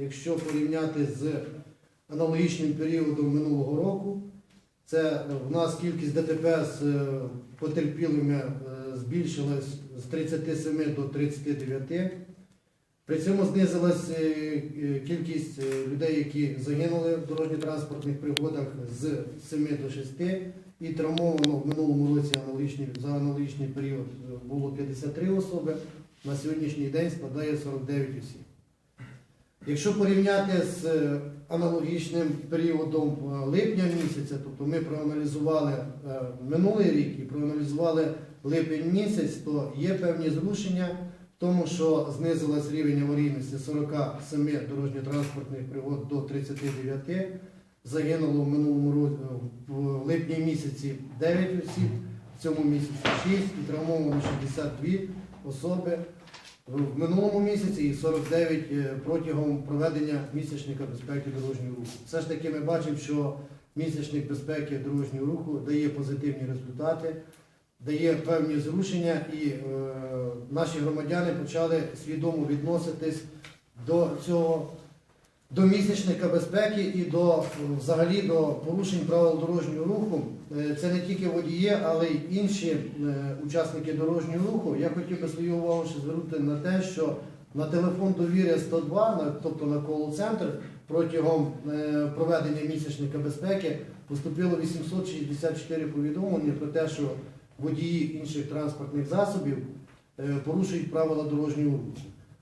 якщо порівняти з аналогічним періодом минулого року. Це в нас кількість ДТП з е, потерпілими е, збільшилась з 37 до 39. При цьому знизилась е, кількість людей, які загинули в дорожньо-транспортних пригодах з 7 до 6. І травмовано в минулому році аналогічний, за аналогічний період було 53 особи. На сьогоднішній день складає 49 осіб. Якщо порівняти з е, аналогічним періодом е, липня місяця, тобто ми проаналізували е, минулий рік і проаналізували липень місяць, то є певні зрушення в тому, що знизилась рівень аварійності 47 дорожньо-транспортних пригод до 39. Загинуло в минулому році в липні місяці 9 осіб, в цьому місяці 6 і травмовано 62 особи в минулому місяці і 49 е, протягом проведення місячника безпеки дорожнього руху. Все ж таки ми бачимо, що місячник безпеки дорожнього руху дає позитивні результати, дає певні зрушення, і е, наші громадяни почали свідомо відноситись до цього. До місячника безпеки і до взагалі до порушень правил дорожнього руху. Е, Це не тільки водії, але й інші е, учасники дорожнього руху. Я хотів би свою увагу ще звернути на те, що на телефон довіри 102, тобто на колл-центр, протягом е, проведення місячника безпеки поступило 864 повідомлення про те, що водії інших транспортних засобів порушують правила дорожнього руху.